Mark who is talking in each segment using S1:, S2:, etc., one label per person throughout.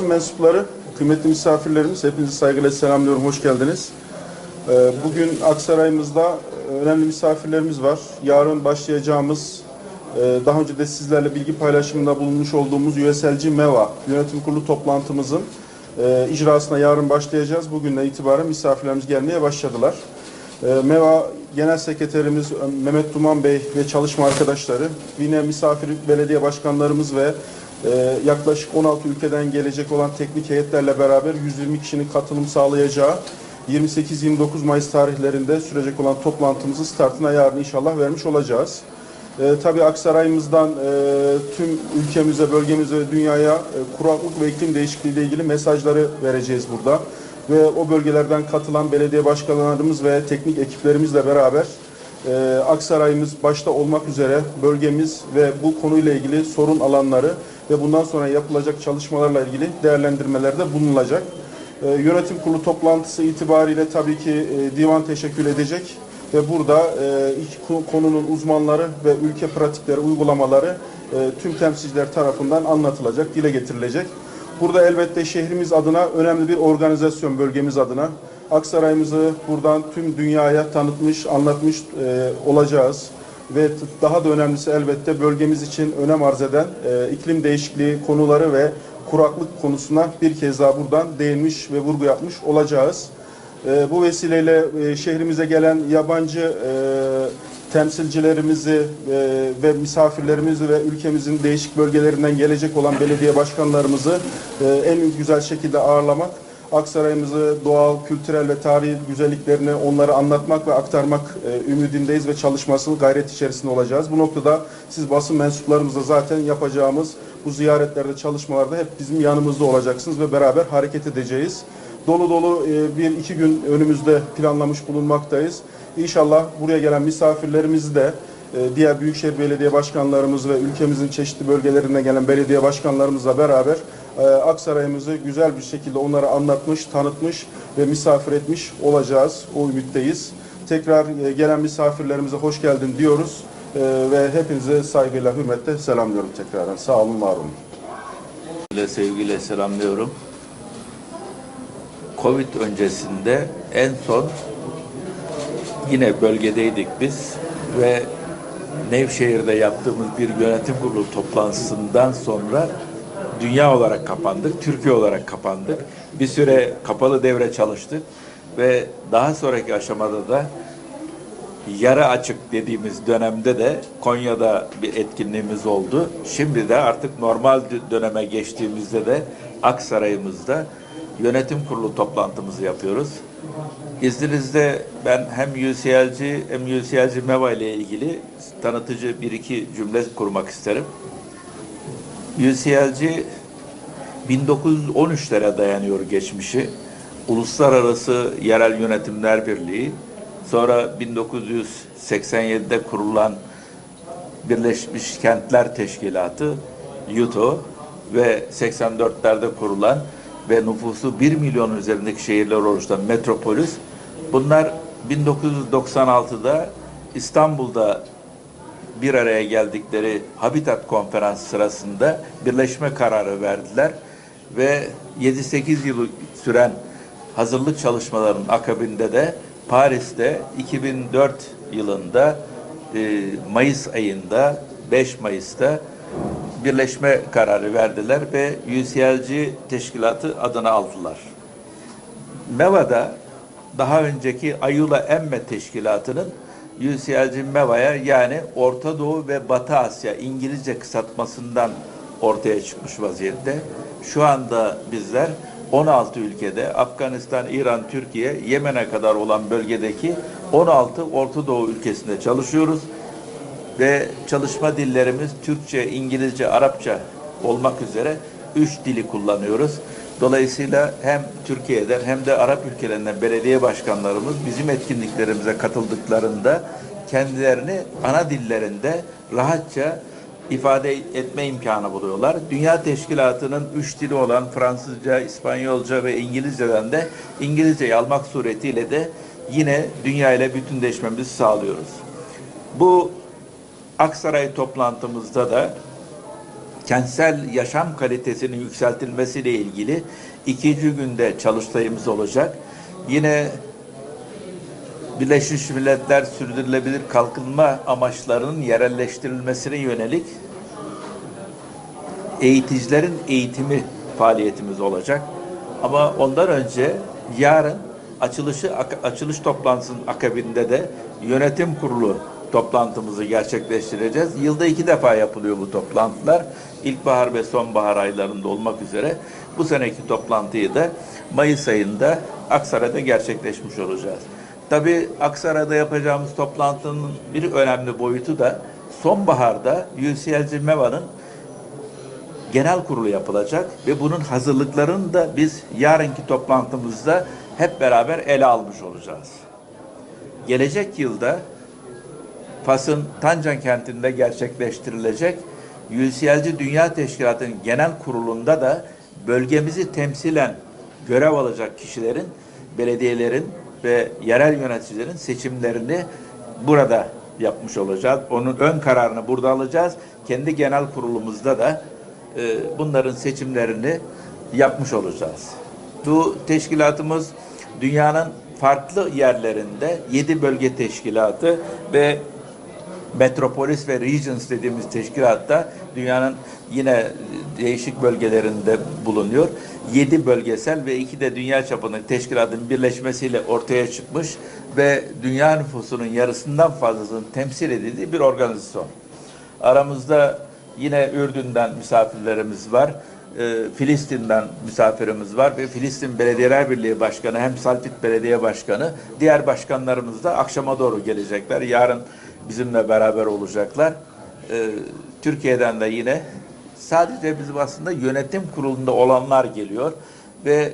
S1: basın mensupları, kıymetli misafirlerimiz hepinizi saygıyla selamlıyorum. Hoş geldiniz. Ee, Bugün Aksaray'ımızda önemli misafirlerimiz var. Yarın başlayacağımız, e, daha önce de sizlerle bilgi paylaşımında bulunmuş olduğumuz USLG MEVA yönetim kurulu toplantımızın e, icrasına yarın başlayacağız. Bugünden itibaren misafirlerimiz gelmeye başladılar. E, MEVA Genel Sekreterimiz Mehmet Duman Bey ve çalışma arkadaşları, yine misafir belediye başkanlarımız ve e, yaklaşık 16 ülkeden gelecek olan teknik heyetlerle beraber 120 kişinin katılım sağlayacağı 28-29 Mayıs tarihlerinde sürecek olan toplantımızı startına yarın inşallah vermiş olacağız. E, tabii Aksaray'ımızdan e, tüm ülkemize, bölgemize ve dünyaya e, kuraklık ve iklim değişikliği ile ilgili mesajları vereceğiz burada. Ve o bölgelerden katılan belediye başkanlarımız ve teknik ekiplerimizle beraber e, Aksaray'ımız başta olmak üzere bölgemiz ve bu konuyla ilgili sorun alanları ve bundan sonra yapılacak çalışmalarla ilgili değerlendirmelerde bulunulacak. E, yönetim kurulu toplantısı itibariyle tabii ki e, divan teşekkür edecek ve burada e, iki konunun uzmanları ve ülke pratikleri, uygulamaları e, tüm temsilciler tarafından anlatılacak, dile getirilecek. Burada elbette şehrimiz adına önemli bir organizasyon, bölgemiz adına. Aksaray'ımızı buradan tüm dünyaya tanıtmış, anlatmış e, olacağız. Ve daha da önemlisi elbette bölgemiz için önem arz eden e, iklim değişikliği konuları ve kuraklık konusuna bir kez daha buradan değinmiş ve vurgu yapmış olacağız. E, bu vesileyle e, şehrimize gelen yabancı e, temsilcilerimizi e, ve misafirlerimizi ve ülkemizin değişik bölgelerinden gelecek olan belediye başkanlarımızı e, en güzel şekilde ağırlamak, Aksaray'ımızı doğal, kültürel ve tarihi güzelliklerini onlara anlatmak ve aktarmak e, ümidindeyiz ve çalışmasını gayret içerisinde olacağız. Bu noktada siz basın mensuplarımızla zaten yapacağımız bu ziyaretlerde, çalışmalarda hep bizim yanımızda olacaksınız ve beraber hareket edeceğiz. Dolu dolu e, bir iki gün önümüzde planlamış bulunmaktayız. İnşallah buraya gelen misafirlerimizi de e, diğer büyükşehir belediye başkanlarımız ve ülkemizin çeşitli bölgelerinden gelen belediye başkanlarımızla beraber e, Aksaray'ımızı güzel bir şekilde onlara anlatmış, tanıtmış ve misafir etmiş olacağız. O ümitteyiz. Tekrar e, gelen misafirlerimize hoş geldin diyoruz E, ve hepinize saygıyla, hürmetle selamlıyorum tekrardan. Sağ olun, var olun.
S2: sevgiyle selamlıyorum. Covid öncesinde en son yine bölgedeydik biz ve Nevşehir'de yaptığımız bir yönetim kurulu toplantısından sonra dünya olarak kapandık, Türkiye olarak kapandık. Bir süre kapalı devre çalıştık ve daha sonraki aşamada da yarı açık dediğimiz dönemde de Konya'da bir etkinliğimiz oldu. Şimdi de artık normal dö- döneme geçtiğimizde de Aksaray'ımızda yönetim kurulu toplantımızı yapıyoruz. İzninizle ben hem UCLG hem UCLG MEVA ile ilgili tanıtıcı bir iki cümle kurmak isterim. UCLG 1913'lere dayanıyor geçmişi. Uluslararası Yerel Yönetimler Birliği, sonra 1987'de kurulan Birleşmiş Kentler Teşkilatı, YUTO ve 84'lerde kurulan ve nüfusu 1 milyon üzerindeki şehirler oluşturan Metropolis, bunlar 1996'da İstanbul'da bir araya geldikleri Habitat Konferansı sırasında birleşme kararı verdiler ve 7-8 yıl süren hazırlık çalışmalarının akabinde de Paris'te 2004 yılında e, Mayıs ayında 5 Mayıs'ta birleşme kararı verdiler ve UCLG teşkilatı adını aldılar. MEVA'da daha önceki Ayula Emme Teşkilatı'nın UCLG MEVA'ya yani Orta Doğu ve Batı Asya İngilizce kısaltmasından ortaya çıkmış vaziyette. Şu anda bizler 16 ülkede Afganistan, İran, Türkiye, Yemen'e kadar olan bölgedeki 16 Orta Doğu ülkesinde çalışıyoruz ve çalışma dillerimiz Türkçe, İngilizce, Arapça olmak üzere üç dili kullanıyoruz. Dolayısıyla hem Türkiye'den hem de Arap ülkelerinden belediye başkanlarımız bizim etkinliklerimize katıldıklarında kendilerini ana dillerinde rahatça ifade etme imkanı buluyorlar. Dünya Teşkilatı'nın üç dili olan Fransızca, İspanyolca ve İngilizceden de İngilizceyi almak suretiyle de yine dünya ile bütünleşmemizi sağlıyoruz. Bu Aksaray toplantımızda da kentsel yaşam kalitesinin yükseltilmesiyle ilgili ikinci günde çalıştayımız olacak. Yine Birleşmiş Milletler sürdürülebilir kalkınma amaçlarının yerelleştirilmesine yönelik eğiticilerin eğitimi faaliyetimiz olacak. Ama ondan önce yarın açılışı açılış toplantısının akabinde de yönetim kurulu toplantımızı gerçekleştireceğiz. Yılda iki defa yapılıyor bu toplantılar. İlkbahar ve sonbahar aylarında olmak üzere bu seneki toplantıyı da Mayıs ayında Aksaray'da gerçekleşmiş olacağız. Tabii Aksaray'da yapacağımız toplantının bir önemli boyutu da sonbaharda UCLC MEVA'nın genel kurulu yapılacak ve bunun hazırlıklarını da biz yarınki toplantımızda hep beraber ele almış olacağız. Gelecek yılda Fas'ın Tancan kentinde gerçekleştirilecek UCLC Dünya Teşkilatı'nın genel kurulunda da bölgemizi temsilen görev alacak kişilerin, belediyelerin ve yerel yöneticilerin seçimlerini burada yapmış olacağız. Onun ön kararını burada alacağız. Kendi genel kurulumuzda da e, bunların seçimlerini yapmış olacağız. Bu teşkilatımız dünyanın farklı yerlerinde yedi bölge teşkilatı ve Metropolis ve Regions dediğimiz teşkilatta dünyanın yine değişik bölgelerinde bulunuyor. Yedi bölgesel ve iki de dünya çapında teşkilatın birleşmesiyle ortaya çıkmış ve dünya nüfusunun yarısından fazlasının temsil edildiği bir organizasyon. Aramızda yine Ürdün'den misafirlerimiz var. Ee, Filistin'den misafirimiz var ve Filistin Belediyeler Birliği Başkanı hem Saltit Belediye Başkanı diğer başkanlarımız da akşama doğru gelecekler. Yarın bizimle beraber olacaklar. Ee, Türkiye'den de yine sadece bizim aslında yönetim kurulunda olanlar geliyor ve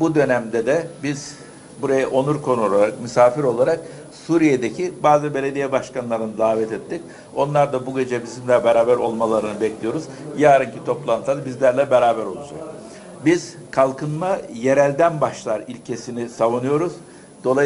S2: bu dönemde de biz buraya onur konu olarak, misafir olarak Suriye'deki bazı belediye başkanlarını davet ettik. Onlar da bu gece bizimle beraber olmalarını bekliyoruz. Yarınki toplantıda bizlerle beraber olacak. Biz kalkınma yerelden başlar ilkesini savunuyoruz